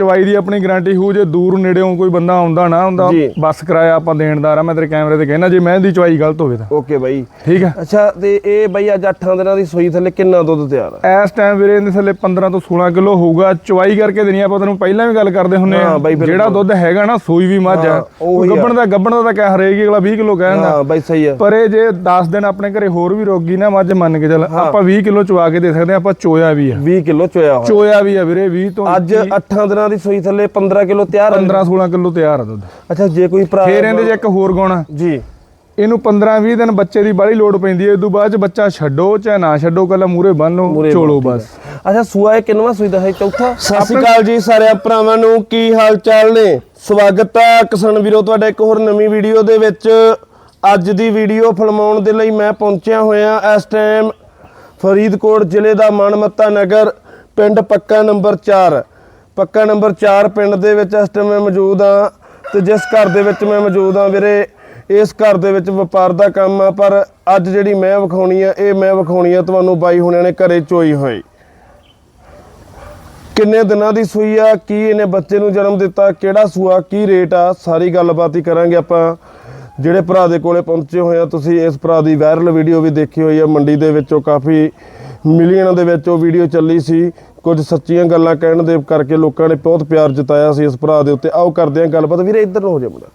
ਚਵਾਈ ਦੀ ਆਪਣੀ ਗਾਰੰਟੀ ਹੋਊ ਜੇ ਦੂਰ ਨੇੜੇੋਂ ਕੋਈ ਬੰਦਾ ਆਉਂਦਾ ਨਾ ਹੁੰਦਾ। ਬੱਸ ਕਿਰਾਇਆ ਆਪਾਂ ਦੇਣਦਾਰ ਆ ਮੈਂ ਤੇਰੇ ਕੈਮਰੇ ਤੇ ਕਹਿਣਾ ਜੇ ਮੈਂ ਦੀ ਚਵਾਈ ਗਲਤ ਹੋਵੇ ਤਾਂ। ਓਕੇ ਬਾਈ। ਠੀਕ ਹੈ। ਅੱਛਾ ਤੇ ਇਹ ਬਾਈ ਅੱਜ 8 ਦਿਨਾਂ ਦੀ ਸੂਈ ਥੱਲੇ ਕਿੰਨਾ ਦੁੱਧ ਤਿਆਰ ਆ? ਇਸ ਟਾਈਮ ਵੀਰੇ ਇਹਦੇ ਥੱਲੇ 15 ਤੋਂ 16 ਕਿਲੋ ਹੋਊਗਾ। ਚਵਾਈ ਕਰਕੇ ਦੇਣੀ ਆਪਾਂ ਤੈਨੂੰ ਪਹਿਲਾਂ ਵੀ ਗੱਲ ਕਰਦੇ ਹੁੰਨੇ ਹਾਂ ਆ। ਜਿਹੜਾ ਦੁੱਧ ਹੈਗਾ ਨਾ ਸੂਈ ਵੀ ਮੱਝ ਆ। ਹਾਂ। ਗੱਬਣ ਦਾ ਗੱਬਣ ਦਾ ਤਾਂ ਕਹਿ ਹਰੇਕ ਅਗਲਾ 20 ਕਿਲੋ ਕਹਿੰਦਾ ਹਾਂ ਬਾਈ ਸਹੀ ਆ। ਪਰ ਇਹ ਜੇ 10 ਦਿਨ ਆਪਣੇ ਘਰੇ ਹੋਰ ਵੀ ਰੋਗੀ ਨਾ ਮੱਝ ਮੰਨ ਕੇ ਚੱਲ ਆਪਾਂ 20 ਕਿਲੋ ਚਵਾ ਕੇ ਦੇ ਸਕਦੇ ਆ ਆਪਾਂ ਚੋਇਆ ਵੀ ਆ। 20 ਕਿਲੋ ਚੋਇਆ ਹੋਇਆ। ਚੋਇਆ ਵੀ ਆ ਵੀਰੇ 20 ਤੋਂ ਅੱਜ 8 ਦਿਨਾਂ ਦੀ ਸੂਈ ਥੱਲੇ 15 ਕਿਲੋ ਤਿਆਰ ਆ 15 16 ਕਿਲੋ ਤਿਆਰ ਆ ਦੁੱਧ। ਅੱਛਾ ਜੇ ਕੋਈ ਭਰਾ ਫੇਰ ਇਹਦੇ 'ਚ ਇੱਕ ਹੋਰ ਗੁਣ ਜੀ। ਇਹਨੂੰ 15 20 ਦਿਨ ਬੱਚੇ ਦੀ ਬਾਹਲੀ ਲੋਡ ਪੈਂਦੀ ਹੈ। ਇਸ ਤੋਂ ਬਾਅਦ ਚ ਬੱਚਾ ਛੱਡੋ ਚਾਹੇ ਨਾ ਛੱਡੋ ਕੱਲਾ ਮੂਰੇ ਬੰਨ ਲਓ ਚੋਲੋ ਬਸ। ਅੱਛਾ ਸੂਆ ਇਹ ਕਿੰਨਵਾ ਸੂਈ ਦਾ ਹੈ? ਚੌਥਾ? ਸਤਿ ਸ਼੍ਰੀ ਅਕਾਲ ਜੀ ਸਾਰਿਆਂ ਭਰਾਵਾਂ ਨੂੰ। ਕੀ ਹਾਲ ਚਾਲ ਨੇ? ਸਵਾਗਤ ਹੈ ਕਿਸਾਨ ਵੀਰੋ ਤੁਹਾਡਾ ਇੱਕ ਹੋਰ ਨਵੀਂ ਵੀਡੀਓ ਦੇ ਵਿੱਚ। ਅੱਜ ਦੀ ਵੀਡੀਓ ਫਿਲਮਾਉਣ ਦੇ ਲਈ ਮੈਂ ਪਹੁੰਚਿਆ ਹੋਇਆ ਇਸ ਟਾਈਮ ਫਰੀਦਕੋਟ ਜ਼ਿਲ੍ਹੇ ਦਾ ਮਾਨਮੱਤਾ ਨਗਰ ਪਿੰਡ ਪੱਕਾ ਨੰਬਰ 4 ਪੱਕਾ ਨੰਬਰ 4 ਪਿੰਡ ਦੇ ਵਿੱਚ ਇਸ ਟਾਈਮ ਮੈਂ ਮੌਜੂਦ ਹਾਂ ਤੇ ਜਿਸ ਘਰ ਦੇ ਵਿੱਚ ਮੈਂ ਮੌਜੂਦ ਹਾਂ ਵੀਰੇ, ਇਸ ਘਰ ਦੇ ਵਿੱਚ ਵਪਾਰ ਦਾ ਕੰਮ ਆ, ਪਰ ਅੱਜ ਜਿਹੜੀ ਮੈਂ ਵਿਖਾਉਣੀ ਆ, ਇਹ ਮੈਂ ਵਿਖਾਉਣੀ ਆ ਤੁਹਾਨੂੰ ਬਾਈ ਹੁਣਿਆਂ ਨੇ ਘਰੇ ਚੋਈ ਹੋਈ। ਕਿੰਨੇ ਦਿਨਾਂ ਦੀ ਸੂਈ ਆ, ਕੀ ਇਹਨੇ ਬੱਚੇ ਨੂੰ ਜਨਮ ਦਿੱਤਾ, ਕਿਹੜਾ ਸੂਆ, ਕੀ ਰੇਟ ਆ, ਸਾਰੀ ਗੱਲਬਾਤ ਹੀ ਕਰਾਂਗੇ ਆਪਾਂ। ਜਿਹੜੇ ਭਰਾ ਦੇ ਕੋਲੇ ਪਹੁੰਚੇ ਹੋਏ ਆ, ਤੁਸੀਂ ਇਸ ਭਰਾ ਦੀ ਵਾਇਰਲ ਵੀਡੀਓ ਵੀ ਦੇਖੀ ਹੋਈ ਆ, ਮੰਡੀ ਦੇ ਵਿੱਚੋਂ ਕਾਫੀ ਮਿਲੀਅਨਾਂ ਦੇ ਵਿੱਚ ਉਹ ਵੀਡੀਓ ਚੱਲੀ ਸੀ। ਕੁਝ ਸੱਚੀਆਂ ਗੱਲਾਂ ਕਹਿਣ ਦੇ ਕਰਕੇ ਲੋਕਾਂ ਨੇ ਬਹੁਤ ਪਿਆਰ ਜਤਾਇਆ ਸੀ ਇਸ ਭਰਾ ਦੇ ਉੱਤੇ। ਆਓ ਕਰਦੇ ਹਾਂ ਗੱਲਬਾਤ। ਵੀਰੇ ਇੱਧਰ ਨੂੰ ਹੋ ਜਾ ਮੁੰਡਾ।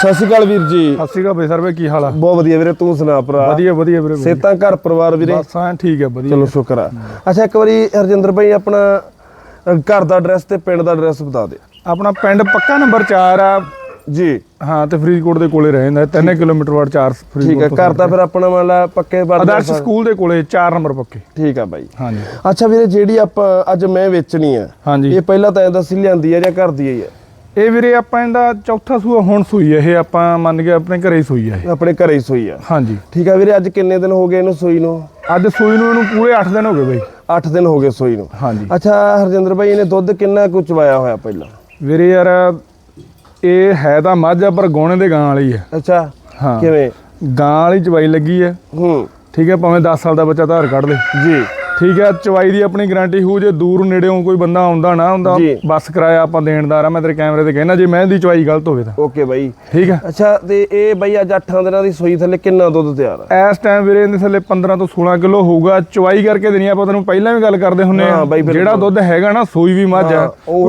ਸਤਿ ਸ਼੍ਰੀ ਅਕਾਲ ਵੀਰ ਜੀ। ਸਤਿ ਸ਼੍ਰੀ ਅਕਾਲ ਬਈ ਸਰਵੇ ਕੀ ਹਾਲ ਆ? ਬਹੁਤ ਵਧੀਆ ਵੀਰੇ ਤੂੰ ਸੁਣਾ ਭਰਾ। ਵਧੀਆ ਵਧੀਆ ਵੀਰੇ। ਸੇਤਾਂ ਘਰ ਪਰਿਵਾਰ ਵੀਰੇ? ਬਸ ਹਾਂ ਠੀਕ ਹੈ ਵਧੀਆ। ਚਲੋ ਸ਼ੁਕਰ ਆ। ਅੱਛਾ ਇੱਕ ਵਾਰੀ ਹਰਜਿੰਦਰ ਭਾਈ ਆਪਣਾ ਘਰ ਦਾ ਐਡਰੈਸ ਤੇ ਪਿੰਡ ਦਾ ਐਡਰੈਸ ਬਤਾ ਦੇ। ਆਪਣਾ ਪਿੰਡ ਪੱਕਾ ਨੰਬਰ 4 ਆ। ਜੀ। ਹਾਂ ਤੇ ਫਰੀਦਕੋਟ ਦੇ ਕੋਲੇ ਰਹਿੰਦਾ 3 ਕਿਲੋਮੀਟਰ ਵਾਰ 4 ਠੀਕ ਹੈ ਫਰੀਦਕੋਟ ਘਰ ਤਾਂ ਫਿਰ ਆਪਣਾ ਮੰਨ ਲਾ ਪੱਕੇ ਬਾਰ ਆਦਰਸ਼ ਸਕੂਲ ਦੇ ਕੋਲੇ 4 ਨੰਬਰ ਪੱਕੇ। ਠੀਕ ਆ ਬਾਈ। ਹਾਂਜੀ। ਅੱਛਾ ਵੀਰੇ ਜਿਹੜੀ ਆਪਾਂ ਅੱਜ ਮੈਂ ਵੇਚਣੀ ਆ ਹਾਂਜੀ। ਇਹ ਪਹਿਲਾਂ ਤਾਂ ਇਹ ਦੱਸੀ ਲਿਆਂਦੀ ਆ ਜਾਂ ਘਰ ਦੀ ਹੀ ਆ? ਇਹ ਵੀਰੇ ਆਪਾਂ ਇਹਦਾ ਚੌਥਾ ਸੂਆ ਹੁਣ ਸੂਈ ਹੈ ਇਹ ਆਪਾਂ ਮੰਨ ਕੇ ਆਪਣੇ ਘਰੇ ਹੀ ਸੂਈ ਹੈ ਇਹ। ਆਪਣੇ ਘਰੇ ਹੀ ਸੂਈ ਆ। ਹਾਂਜੀ। ਠੀਕ ਆ ਵੀਰੇ ਅੱਜ ਕਿੰਨੇ ਦਿਨ ਹੋ ਗਏ ਇਹਨੂੰ ਸੂਈ ਨੂੰ? ਅੱਜ ਸੂਈ ਨੂੰ ਇਹਨੂੰ ਪੂਰੇ 8 ਦਿਨ ਹੋ ਗਏ ਬਈ। 8 ਦਿਨ ਹੋ ਗਏ ਸੂਈ ਨੂੰ। ਹਾਂਜੀ। ਅੱਛਾ ਹਰਜਿੰਦਰ ਭਾਈ ਇਹਨੇ ਦੁੱਧ ਕਿੰਨਾ ਕੁ ਚਵਾਇਆ ਹੋਇਆ ਪਹਿਲਾਂ? ਵੀਰੇ ਯਾਰ ਇਹ ਹੈ ਤਾਂ ਮੱਝ ਆ ਪਰ ਗੋਣੇ ਦੇ ਗਾਂ ਵਾਲੀ ਹੈ ਅੱਛਾ ਹਾਂ। ਕਿਵੇਂ? ਗਾਂ ਵਾਲੀ ਚਵਾਈ ਲੱਗੀ ਹੈ ਹੂੰ। ਠੀਕ ਹੈ ਭਾਵੇਂ 10 ਸਾਲ ਦਾ ਬੱਚਾ ਧਾਰ ਕੱਢ ਲੇ। ਜੀ। ਠੀਕ ਹੈ ਚਵਾਈ ਦੀ ਆਪਣੀ ਗਾਰੰਟੀ ਹੋਊ ਜੇ ਦੂਰ ਨੇੜੇੋਂ ਕੋਈ ਬੰਦਾ ਆਉਂਦਾ ਨਾ ਹੁੰਦਾ। ਬੱਸ ਕਿਰਾਇਆ ਆਪਾਂ ਦੇਣਦਾਰ ਆ ਮੈਂ ਤੇਰੇ ਕੈਮਰੇ ਤੇ ਕਹਿਣਾ ਜੇ ਮੈਂ ਦੀ ਚਵਾਈ ਗਲਤ ਹੋਵੇ ਤਾਂ। ਓਕੇ ਬਾਈ। ਠੀਕ ਹੈ। ਅੱਛਾ ਤੇ ਇਹ ਬਾਈ ਅੱਜ 8 ਦਿਨਾਂ ਦੀ ਸੂਈ ਥੱਲੇ ਕਿੰਨਾ ਦੁੱਧ ਤਿਆਰ ਆ? ਇਸ ਟਾਈਮ ਵੀਰੇ ਇਹਦੇ ਥੱਲੇ 15 ਤੋਂ 16 ਕਿਲੋ ਹੋਊਗਾ ਚਵਾਈ ਕਰਕੇ ਦੇਣੀ ਆਪਾਂ ਤੈਨੂੰ ਪਹਿਲਾਂ ਵੀ ਗੱਲ ਕਰਦੇ ਹੁੰਨੇ ਆ। ਜਿਹੜਾ ਦੁੱਧ ਹੈਗਾ ਨਾ ਸੂਈ ਵੀ ਮੱਝ ਆ।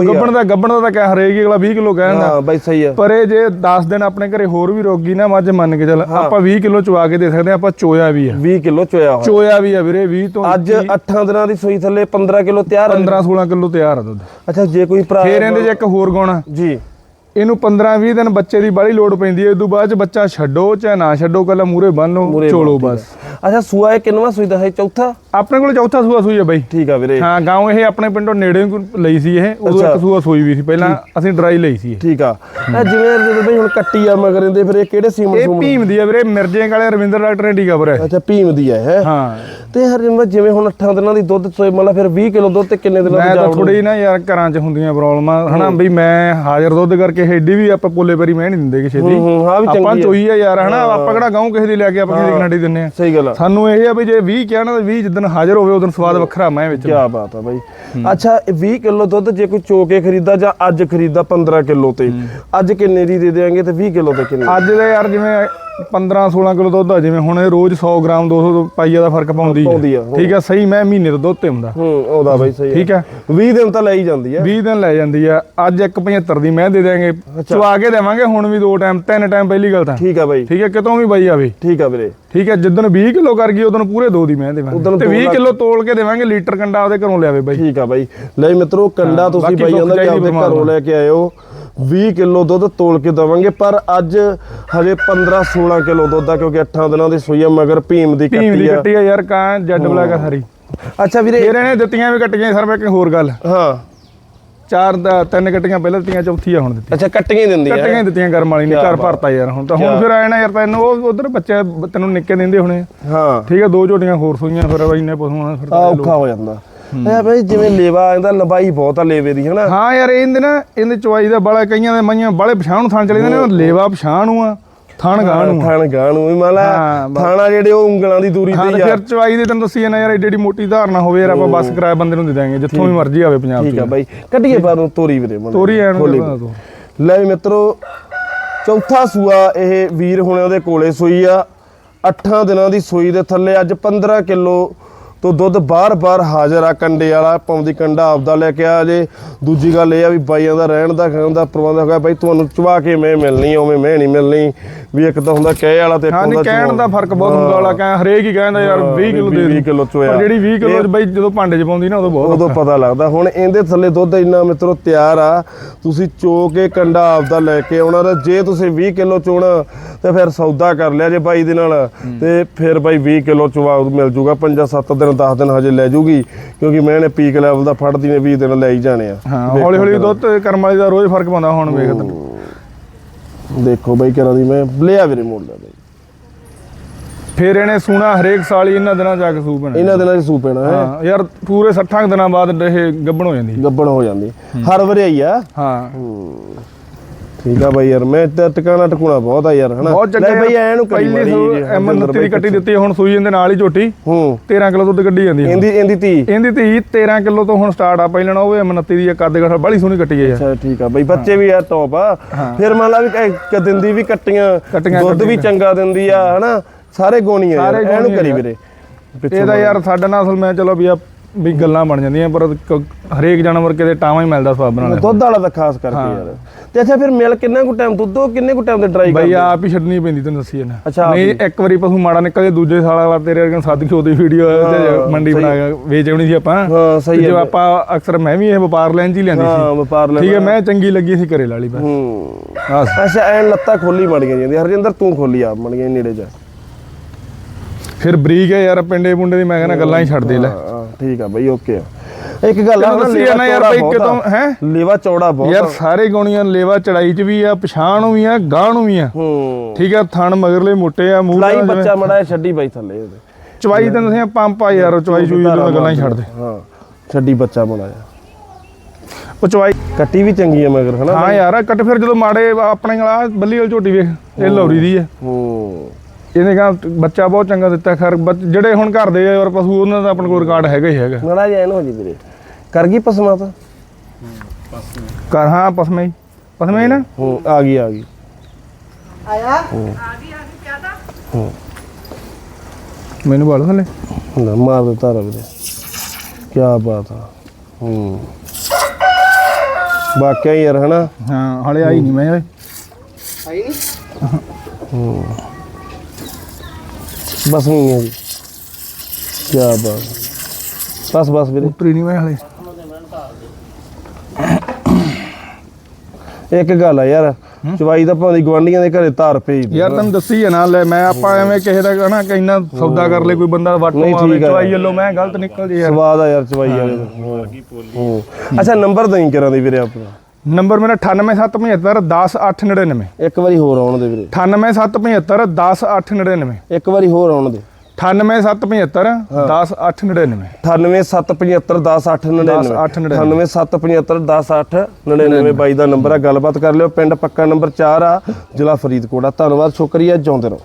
ਗੱਬਣ ਦਾ ਗੱਬਣ ਦਾ ਤਾਂ ਕਹਿ ਹਰੇਕ ਅਗਲਾ 20 ਕਿਲੋ ਕਹਿੰਦਾ ਹਾਂ ਬਾਈ ਸਹੀ ਆ। ਪਰ ਇਹ ਜੇ 10 ਦਿਨ ਆਪਣੇ ਘਰੇ ਹੋਰ ਵੀ ਰੋਗੀ ਨਾ ਮੱਝ ਮੰਨ ਕੇ ਚੱਲ ਆਪਾਂ 20 ਕਿਲੋ ਚਵਾ ਕੇ ਦੇ ਸਕਦੇ ਆ ਆਪਾਂ ਚੋਇਆ ਵੀ ਆ। 20 ਕਿਲੋ ਚੋਇਆ ਹੋਇਆ। ਚੋਇਆ ਵੀ ਆ ਵੀਰੇ 20 ਤੋਂ ਅੱਜ 8 ਦਿਨਾਂ ਦੀ ਸੂਈ ਥੱਲੇ 15 ਕਿਲੋ ਤਿਆਰ ਆ 15 16 ਕਿਲੋ ਤਿਆਰ ਆ ਦੁੱਧ। ਅੱਛਾ ਜੇ ਕੋਈ ਭਰਾ ਫੇਰ ਇਹਦੇ 'ਚ ਇੱਕ ਹੋਰ ਗੁਣ ਜੀ। ਇਹਨੂੰ 15 20 ਦਿਨ ਬੱਚੇ ਦੀ ਬਾਹਲੀ ਲੋਡ ਪੈਂਦੀ ਹੈ ਇਸ ਤੋਂ ਬਾਅਦ ਚ ਬੱਚਾ ਛੱਡੋ ਚਾਹੇ ਨਾ ਛੱਡੋ ਕੱਲਾ ਮੂਰੇ ਬੰਨ ਲਓ ਮੂਹਰੇ ਚੋਲੋ ਬਸ। ਅੱਛਾ ਸੂਆ ਇਹ ਕਿੰਨਵਾ ਸੂਈ ਦਾ ਹੈ? ਚੌਥਾ? ਆਪਣੇ ਕੋਲ ਚੌਥਾ ਸੂਆ ਸੂਈ ਹੈ ਬਾਈ। ਠੀਕ ਆ ਵੀਰੇ। ਹਾਂ ਗਾਉਂ ਇਹ ਆਪਣੇ ਪਿੰਡੋਂ ਨੇੜੇ ਕੋ ਲਈ ਸੀ ਇਹ ਉਦੋਂ ਅੱਛਾ। ਇੱਕ ਸੂਆ ਸੂਈ ਵੀ ਸੀ ਪਹਿਲਾਂ ਅਸੀਂ ਡਰਾਈ ਲਈ ਸੀ ਇਹ। ਠੀਕ ਆ। ਇਹ ਜਿਵੇਂ ਜਦੋਂ ਬਈ ਹੁਣ ਕੱਟੀ ਆ ਮਗਰ ਇਹਦੇ ਫਿਰ ਇਹ ਕਿਹੜੇ ਸੀਮਨ ਇਹ ਸੂਮਨ? ਭੀਮ ਦੀ ਆ ਵੀਰੇ ਮਿਰਜੇ ਵਾਲੇ ਰਵਿੰਦਰ ਡਾਕਟਰ ਨੇ ਟੀਕਾ ਭਰਿਆ। ਅੱਛਾ ਭੀਮ ਦੀ ਆ ਹੈ ਹਾਂ। ਤੇ ਹਰਜਿੰਦਰ ਜਿਵੇਂ ਹੁਣ 8 ਦਿਨਾਂ ਦੀ ਦੁੱਧ ਸੋਏ ਮਤਲਬ ਫਿਰ 20 ਕਿਲੋ ਦੁੱਧ ਤੇ ਕਿੰਨੇ ਦਿਨਾਂ ਮੈਂ ਦੀ ਤਾਂ ਜਾਵੜ? ਥੋੜੀ ਨਾ ਯਾਰ ਘਰਾਂ 'ਚ ਹੁੰਦੀਆਂ ਪ੍ਰੋਬਲਮਾਂ। ਹਨਾ ਬਈ ਮੈਂ ਹਾਜ਼ਰ ਦੁੱਧ ਕਰਕੇ ਹੈਡੀ ਵੀ ਆਪਾਂ ਪੋਲੇ ਪਰੀ ਮੈਂ ਨਹੀਂ ਦਿੰਦੇ ਕਿਸੇ ਦੀ। ਆਪਾਂ ਚੋਈ ਆ ਯਾਰ ਹਨਾ? ਆਪਾਂ ਕਿਹੜਾ ਗਾਉਂ ਕਿਸੇ ਦੀ ਲੈ ਕੇ ਆਪਾਂ ਕਿਸੇ ਦੀ ਗਰੰਟੀ ਦਿੰਨੇ ਆ। ਸਹੀ ਗੱਲ ਸਾਨੂੰ ਇਹ ਆ ਵੀ ਜੇ 20 ਕਿਹਾ ਨਾ 20 ਜਿੱਦਣ ਹਾਜ਼ਰ ਹੋਵੇ ਉਦੋਂ ਸਵਾਦ ਵੱਖਰਾ ਮੈਂ ਵਿੱਚ। ਕੀ ਬਾਤ ਆ ਬਾਈ। ਅੱਛਾ ਇਹ 20 ਕਿਲੋ ਦੁੱਧ ਜੇ ਕੋਈ ਚੋ ਕੇ ਖਰੀਦਾ ਜਾਂ ਅੱਜ ਖਰੀਦਾ 15 ਕਿਲੋ ਤੇ ਅੱਜ ਕਿੰਨੇ ਦੀ ਦੇ ਦੇਾਂਗੇ ਤੇ 20 ਕਿਲੋ ਤੇ ਕਿੰਨੇ ਅੱਜ ਦੇ ਯਾਰ ਜਿਵੇਂ 15 16 ਕਿਲੋ ਦੁੱਧ ਆ ਜਿਵੇਂ ਹੁਣ ਇਹ ਰੋਜ਼ 100 ਗ੍ਰਾਮ 200 ਪਾਈਆ ਦਾ ਫ਼ਰਕ ਪਾਉਂਦੀ ਹੈ। ਠੀਕ ਹੈ ਸਹੀ ਮੈਂ ਮਹੀਨੇ ਤੋਂ ਦੁੱਧ ਤੇ ਹੁੰਦਾ। ਹੂੰ ਉਹਦਾ ਬਾਈ ਸਹੀ। ਠੀਕ ਹੈ 20 ਦਿਨ ਤਾਂ ਲੈ ਹੀ ਜਾਂਦੀ ਆ। 20 ਦਿਨ ਲੈ ਜਾਂਦੀ ਆ। ਅੱਜ 175 ਦੀ ਮੈਂ ਦੇ ਦਿਆਂਗੇ। ਚਵਾ ਕੇ ਦੇਵਾਂਗੇ ਹੁਣ ਵੀ ਦੋ ਟਾਈਮ ਤਿੰਨ ਟਾਈਮ ਪਹਿਲੀ ਗੱਲ ਤਾਂ। ਠੀਕ ਆ ਬਾਈ। ਠੀਕ ਹੈ ਕਿਤੋਂ ਵੀ ਬਾਈ ਆਵੇ। ਠੀਕ ਆ ਵੀਰੇ। ਠੀਕ ਹੈ ਜਿੱਦਣ 20 ਕਿਲੋ ਕਰ ਗਈ ਉਦੋਂ ਪੂਰੇ ਦੋ ਦੀ ਮੈਂ ਦੇਵਾਂਗੇ। ਤੇ ਦੋ 20 ਲੱਖ- ਕਿਲੋ ਤੋਲ ਕੇ ਦੇਵਾਂਗੇ ਲੀਟਰ ਕੰਡਾ ਉਹਦੇ ਘਰੋਂ ਲਿਆਵੇ ਬਾਈ। ਠੀਕ ਆ ਬਾਈ। ਲੈ ਮਿੱਤਰੋ ਕੰਡਾ ਤੁਸੀਂ ਬਾਕੀ ਬਾਈਆਂ ਦਾ ਸੁੱਖ ਵੀ ਚਾਹੀਦੀ ਆਪਦੇ ਘਰੋਂ। ਲੈ ਕੇ ਆਇਓ। 20 ਕਿਲੋ ਦੁੱਧ ਤੋਲ ਕੇ ਦਵਾਂਗੇ ਪਰ ਅੱਜ ਹਜੇ 15 16 ਕਿਲੋ ਦੁੱਧ ਆ ਕਿਉਂਕਿ 8 ਦਿਨਾਂ ਦੀ ਸੂਈ ਆ ਮਗਰ ਭੀਮ ਦੀ ਭੀਮ ਦੀ ਕੱਟੀ ਆ। ਆ ਯਾਰ ਕਾਂ ਜੱਡ ਬਲੈਕ ਆ ਸਾਰੀ। ਅੱਛਾ ਵੀਰੇ ਫੇਰ ਇਹਨੇ ਦਿੱਤੀਆਂ ਵੀ ਕੱਟੀਆਂ ਸਰ ਮੈਂ ਇੱਕ ਹੋਰ ਗੱਲ। ਹਾਂ। ਚਾਰ ਦਾ ਤਿੰਨ ਕੱਟੀਆਂ ਪਹਿਲਾਂ ਦਿੱਤੀਆਂ ਚੌਥੀ ਆ ਹੁਣ ਦਿੱਤੀ। ਅੱਛਾ ਕੱਟੀਆਂ ਹੀ ਦਿੰਦੀ ਆ ਕੱਟੀਆਂ ਹੀ ਦਿੱਤੀਆਂ ਕਰਮ ਵਾਲੀ ਨੇ ਘਰ। ਭਰਤਾ ਯਾਰ ਹੁਣ ਤਾਂ ਹੁਣ ਫਿਰ ਆਏ ਨਾ ਯਾਰ ਤੈਨੂੰ ਉਹ ਉਧਰ ਬੱਚੇ ਤੈਨੂੰ ਨਿੱਕੇ ਦਿੰਦੇ ਹੋਣੇ ਆ। ਹਾਂ। ਠੀਕ ਹੈ ਦੋ ਝੋਟੀਆਂ ਹੋਰ ਸੂਈਆਂ ਫਿਰ ਇੰਨੇ ਪਸ਼ੂਆਂ ਫਿਰ ਆ ਔਖਾ ਹੋ ਜਾਂਦਾ। ਇਹ ਬਈ ਜਿਵੇਂ ਲੇਵਾ ਇਹਦਾ ਲੰਬਾਈ ਬਹੁਤ ਆ ਲੇਵੇ ਦੀ ਹਨਾ? ਹਾਂ ਯਾਰ ਇਹਦੇ ਨਾ ਇਹਦੇ ਚਵਾਈ ਦਾ ਬੜਾ ਕਈਆਂ ਦੇ ਮਈਆਂ ਬੜੇ ਪਛਾਣ ਨੂੰ ਥਾਂ ਚਲੇ ਜਾਂਦੇ ਨੇ ਲੇਵਾ ਪਛਾਣ ਨੂੰ ਆ ਥਣ ਗਾਂ ਨੂੰ ਥਣ ਗਾਂ ਨੂੰ ਵੀ ਮੰਨ ਲਾ ਹਾਂ, ਬਸ। ਥਾਣਾ ਜਿਹੜੇ ਉਹ ਉਂਗਲਾਂ ਦੀ ਦੂਰੀ ਤੇ ਆ ਫਿਰ ਚਵਾਈ ਦੇ ਤੈਨੂੰ ਦੱਸੀ ਨਾ ਯਾਰ ਏਡੀ ਏਡੀ ਮੋਟੀ ਧਾਰਨਾ ਹੋਵੇ ਯਾਰ ਆਪਾਂ ਬੱਸ ਕਿਰਾਇਆ ਬੰਦੇ ਨੂੰ ਦੇ ਦਾਂਗੇ ਜਿੱਥੋਂ ਵੀ ਮਰਜ਼ੀ ਆਵੇ ਪੰਜਾਬ ਠੀਕ ਤੋਂ ਆ ਬਾਈ ਕੱਢੀਏ ਨੂੰ ਤੋਰੀ ਵੀਰੇ। ਤੋਰੀ ਤੂੰ ਲੈ ਵੀ ਮਿੱਤਰੋ ਚੌਥਾ ਸੂਆ ਇਹ ਵੀਰ ਹੁਣੇ ਉਹਦੇ ਕੋਲੇ ਸੂਈ ਆ 8 ਦਿਨਾਂ ਦੀ ਸੂਈ ਦੇ ਥੱਲੇ ਅੱਜ 15 ਕਿਲੋ ਤੋਂ ਦੁੱਧ ਬਾਰ-ਬਾਰ ਹਾਜ਼ਰ ਆ। ਕੰਡੇ ਵਾਲਾ ਪਾਉਂਦੀ ਕੰਡਾ ਆਪਦਾ ਲੈ ਕੇ ਆ ਜੇ। ਦੂਜੀ ਗੱਲ ਇਹ ਆ ਵੀ ਬਾਈਆਂ ਦਾ ਰਹਿਣ ਦਾ ਖਾਣ ਦਾ ਪ੍ਰਬੰਧ ਹੋਇਆ ਬਾਈ ਤੁਹਾਨੂੰ ਚਵਾ ਕੇ ਮੈਂ ਮਿਲਣੀ ਉਵੇਂ ਮੈਂ ਨਹੀਂ ਮਿਲਣੀ। ਵੀ ਇੱਕ ਤਾਂ ਹੁੰਦਾ ਕਹਿ ਵਾਲਾ ਤੇ ਇੱਕ ਹੁੰਦਾ ਕਹਿਣ ਦਾ ਫ਼ਰਕ ਬਹੁਤ ਹੁੰਦਾ ਵਾਲਾ ਕਹਿ ਹਰੇਕ ਹੀ ਕਹਿੰਦਾ ਯਾਰ 20 ਕਿਲੋ ਦੇ 20 ਦੇ। ਕਿਲੋ ਚੋਇਆ। ਪਰ ਜਿਹੜੀ 20 ਕਿਲੋ ਬਈ ਜਦੋਂ ਭਾਂਡੇ 'ਚ ਪਾਉਂਦੀ ਨਾ ਉਦੋਂ ਬਹੁਤ ਉਦੋਂ ਪਤਾ ਲੱਗਦਾ। ਹੁਣ ਇਹਦੇ ਥੱਲੇ ਦੁੱਧ ਇੰਨਾ ਮਿੱਤਰੋ ਤਿਆਰ ਆ ਤੁਸੀਂ ਚੋ ਕੇ ਕੰਡਾ ਆਪਦਾ ਲੈ ਕੇ ਆਉਣਾ ਤੇ ਜੇ ਤੁਸੀਂ 20 ਕਿਲੋ ਚੋਣਾ ਤੇ ਫਿਰ ਸੌਦਾ ਕਰ ਲਿਆ ਜੇ ਬਾਈ ਦੇ ਨਾਲ। ਤੇ ਫਿਰ ਬਾਈ 20 ਕਿਲੋ ਚਵਾ ਮਿਲ ਜੂਗਾ 5-7 ਦਿਨ 10 ਦਿਨ ਹਜੇ ਲੈ ਜੂਗੀ ਕਿਉਂਕਿ ਮੈਂ ਨੇ ਪੀਕ ਲੈਵਲ ਦਾ ਫੜਦੀ ਨੇ 20 ਦਿਨ ਲੈ ਹੀ ਜਾਣੇ ਆ। ਹਾਂ ਹੌਲੀ ਹੌਲੀ ਦੁੱਧ ਤੇ ਕਰਮ ਵਾਲੀ ਦਾ ਰੋਜ਼ ਫ਼ਰਕ ਪਾਉਂਦਾ ਹੁਣ ਵੇਖ ਦੇਖੋ ਬਾਈ ਕਰਾਂ ਦੀ ਮੈਂ ਲਿਆ ਵੀਰੇ ਮੋੜ ਲਿਆ ਬਾਈ। ਫਿਰ ਇਹਨੇ ਸੂਣਾ ਹਰੇਕ ਸਾਲ ਹੀ ਇਹਨਾਂ ਦਿਨਾਂ ਜਾ ਕੇ ਸੂ ਪੈਣਾ ਇਹਨਾਂ ਦਿਨਾਂ 'ਚ ਸੂ ਪੈਣਾ ਹੈ ਹਾਂ ਯਾਰ ਪੂਰੇ 60 ਦਿਨਾਂ ਬਾਅਦ ਇਹ ਗੱਬਣ ਹੋ ਜਾਂਦੀ। ਗੱਬਣ ਹੋ ਜਾਂਦੀ। ਹਰ ਵਰਿਆਈ ਆ। ਹਾਂ। ਠੀਕ ਆ ਬਾਈ ਯਾਰ ਮੈਂ ਤੇ ਟਿਕਾਣਾ ਟਕੂਣਾ ਬਹੁਤ ਆ ਯਾਰ ਹਨਾ? ਬਹੁਤ ਚੰਗਾ ਲੈ ਬਾਈ ਐ ਨੂੰ ਕਰੀ ਪਹਿਲੀ ਮਾੜੀ ਐਮ 29 ਦੀ ਕੱਟੀ ਦਿੱਤੀ ਹੁਣ ਸੂਈ ਇਹਦੇ ਨਾਲ ਹੀ ਝੋਟੀ। ਹੂੰ। 13 ਕਿਲੋ ਦੁੱਧ ਕੱਢੀ ਜਾਂਦੀ ਹੈ ਇਹਦੀ ਇਹਦੀ ਧੀ ਇਹਦੀ ਧੀ 13 ਕਿਲੋ ਤੋਂ ਹੁਣ ਸਟਾਰਟ ਆ। ਪਹਿਲਾਂ ਉਹ ਐਮ 29 ਦੀ ਕੱਦ ਗਠਾ ਬੜੀ ਸੋਹਣੀ ਕੱਟੀ ਹੈ ਅੱਛਾ ਠੀਕ ਆ ਬਈ ਬੱਚੇ ਵੀ ਆ ਟੌਪ ਆ। ਫਿਰ ਮੰਨ ਲਾ ਵੀ ਕ ਦਿੰਦੀ ਵੀ ਕੱਟੀਆਂ ਦੁੱਧ ਵੀ ਚੰਗਾ ਦਿੰਦੀ ਆ ਹਨਾ? ਸਾਰੇ ਗੋਣੀ ਆ ਸਾਰੇ ਯਾਰ ਆ ਕਰੀ। ਵੀਰੇ। ਇਹਦਾ ਯਾਰ ਸਾਡੇ ਨਾਲ ਅਸਲ ਮੈਂ ਚਲੋ ਵੀ ਆ ਵੀ ਗੱਲਾਂ ਬਣ ਜਾਂਦੀਆਂ ਪਰ ਕ- ਹਰੇਕ ਜਾਨਵਰ ਕਿਤੇ ਟਾਵਾਂ ਹੀ ਮਿਲਦਾ ਸਵਾਬ ਨਾਲ ਦੁੱਧ ਵਾਲਾ ਤਾਂ ਖਾਸ ਕਰਕੇ ਯਾਰ। ਤੇ ਅੱਛਾ ਫਿਰ ਮਿਲ ਕਿੰਨਾ ਕੁ ਟਾਈਮ ਦੁੱਧੋ ਕਿੰਨੇ ਕੁ ਟਾਈਮ ਤੇ ਡਰਾਈ ਬਈ ਕਰਦੇ? ਆਪ ਹੀ ਛੱਡਣੀ ਪੈਂਦੀ ਤੈਨੂੰ ਦੱਸੀ ਅੱਛਾ, ਆਪ ਨਹੀਂ ਇੱਕ ਵਾਰੀ ਪਸ਼ੂ ਮਾੜਾ ਨਿਕਲ ਜੇ ਦੂਜੇ ਸਾਲ ਵਾਲਾ ਤੇਰੇ ਵਰਗੇ ਸੱਦ ਕੇ ਉਹਦੀ ਵੀਡੀਓ ਮੰਡੀ ਬਣਾ ਕੇ ਵੇਚ ਆਉਣੀ ਸੀ ਆਪਾਂ। ਹਾਂ ਸਹੀ ਹੈ ਜੋ ਆਪਾਂ ਅਕਸਰ ਮੈਂ ਵੀ ਇਹ ਵਪਾਰ ਲੈਣ ਹੀ ਲਿਆਂਦੀ ਹਾਂ ਸੀ ਵਪਾਰ ਲੈ ਠੀਕ ਹੈ ਮੈਂ ਚੰਗੀ ਲੱਗੀ ਸੀ ਘਰੇ ਲਾਲੀ ਬਸ। ਹੂੰ। ਬਸ। ਅੱਛਾ ਐਨ ਲੱਤਾਂ ਖੋਲੀ ਮੜੀਆਂ ਜਾਂਦੀਆਂ। ਹਰਜਿੰਦਰ ਤੂੰ ਖੋਲੀ ਆ ਮੜੀਆਂ ਨੇੜੇ ਜਾ ਫਿਰ ਬਰੀਕ ਹੈ ਯਾਰ ਪਿੰਡੇ ਪੁੰਡੇ ਦੀ ਮੈਂ ਕਹਿੰਦਾ ਗੱਲਾਂ ਹੀ ਛੱਡ ਦੇ ਲੈ। ਹਾਂ। ਠੀਕ ਆ ਬਈ ਓਕੇ ਆ। ਇੱਕ ਗੱਲ ਆ ਨਾ ਦੱਸੀ ਲੇਵਾ ਨਾ ਯਾਰ ਬਈ ਕਿਤੋਂ ਆ। ਹੈ? ਲੇਵਾ ਚੌੜਾ ਬਹੁਤ ਯਾਰ ਆ। ਸਾਰੇ ਗੋਣੀਆਂ ਲੇਵਾ ਚੜਾਈ ਚ ਵੀ ਆ ਪਛਾਣ ਨੂੰ ਵੀ ਆ ਗਾਹ ਨੂੰ ਵੀ ਆ। ਠੀਕ ਆ ਥਣ ਮਗਰਲੇ ਮੋਟੇ ਆ ਮੂੰਹ ਲਾਈ ਬੱਚਾ ਮੜਾ ਛੱਡੀ ਬਾਈ ਥੱਲੇ ਉਹਦੇ ਚਵਾਈ ਤਾਂ ਤੁਸੀਂ ਪੰਪ ਆ ਯਾਰ ਚਵਾਈ ਚੂਈ ਦੀਆਂ ਗੱਲਾਂ ਹੀ ਛੱਡ ਦੇ ਹਾਂ ਛੱਡੀ ਬੱਚਾ ਬਣਾਇਆ ਉਹ ਚਵਾਈ ਕੱਟੀ ਵੀ ਚੰਗੀ ਹੈ ਮਗਰ ਹਨਾ ਹਾਂ ਯਾਰ ਕੱਟ ਫਿਰ ਜਦੋਂ ਮਾੜੇ ਆਪਣੇ ਵਾਲਾ ਬੱਲੀ ਵਾਲੀ ਝੋਟੀ ਵੇਖ ਇਹ ਲੌਰੀ ਦੀ ਹੈ ਹੂੰ। ਇਹਨੇ ਕਹਾ ਬੱਚਾ ਬਹੁਤ ਚੰਗਾ ਦਿੱਤਾ ਖੈਰ ਬੱਚ- ਜਿਹੜੇ ਹੁਣ ਘਰ ਦੇ ਯਾਰ ਪਸ਼ੂ ਉਹਨਾਂ ਦਾ ਆਪਣੇ ਕੋਲ ਰਿਕਾਰਡ ਹੈਗਾ ਹੀ ਹੈਗਾ। ਮੜਾ ਜਿਹਾ ਇਹਨੂੰ ਹੋ ਜੀ ਵੀਰੇ। ਕਰ ਗਈ ਪਸਮਾ ਤਾਂ ਕਰ ਹਾਂ ਪਸਮੇ ਹੀ। ਪਸਮੇ ਹੀ ਨਾ? ਹੂੰ ਆ ਗਈ ਆ ਗਈ। ਮੈਨੂੰ ਬਾਲੋ ਥੱਲੇ। ਲੈ ਮਾਰ ਦਿੱਤਾ ਰ ਵੀਰੇ। ਕੀ ਬਾਤ ਆ। ਹੂੰ। ਵਾਕਿਆ ਹੀ ਯਾਰ ਹਨਾ? ਹਾਂ ਹਲੇ ਆਈ ਨਹੀਂ ਮੈਂ ਓਏ ਬਸ ਨਹੀਂ ਹੈ ਜੀ। ਕੀ ਬਾਤ। ਬਸ ਬਸ ਵੀਰੇ। ਉਤਰੀ ਨਹੀਂ ਮੈਂ ਹਲੇ। ਇੱਕ ਗੱਲ ਆ ਯਾਰ ਚਵਾਈ ਤਾਂ ਭਾਵੇਂ ਗਵਾਂਡੀਆਂ ਦੇ ਘਰੇ ਧਾਰ ਪਈ ਯਾਰ ਤੈਨੂੰ ਦੱਸੀ ਹੈ ਨਾ ਲੈ ਮੈਂ ਆਪਾਂ ਐਵੇਂ ਕਿਸੇ ਦਾ ਕਹਣਾ ਕਿ ਇੰਨਾ ਸੌਦਾ ਕਰ ਲੈ ਕੋਈ ਬੰਦਾ ਵਾਟੋ ਨਹੀਂ, ਆਵੇ ਠੀਕ ਆ। ਚਵਾਈ ਵੱਲੋਂ ਮੈਂ ਗਲਤ ਨਿਕਲ ਜੇ ਯਾਰ। ਸਵਾਦ ਆ ਯਾਰ ਚਵਾਈ ਵਾਲੇ ਦਾ। ਅੱਛਾ ਨੰਬਰ ਦਈ ਕਰਾਂ ਦੀ ਵੀਰੇ ਆਪਣਾ? ਨੰਬਰ ਮੇਰਾ 98775 10899 ਇੱਕ ਵਾਰੀ ਹੋਰ ਆਉਣ ਦੇ ਵੀਰੇ। 98775 10899 ਇੱਕ ਵਾਰੀ ਹੋਰ ਆਉਣ ਦੇ। 98775 10899 98775 10899 10899 98775 10899 ਬਾਈ ਦਾ ਨੰਬਰ ਆ ਗੱਲਬਾਤ ਕਰ ਲਿਓ। ਪਿੰਡ ਪੱਕਾ ਨੰਬਰ 4 ਆ ਜ਼ਿਲ੍ਹਾ ਫਰੀਦਕੋਟ ਆ। ਧੰਨਵਾਦ ਸ਼ੁਕਰੀਆ। ਜਿਉਂਦੇ ਰਹੋ।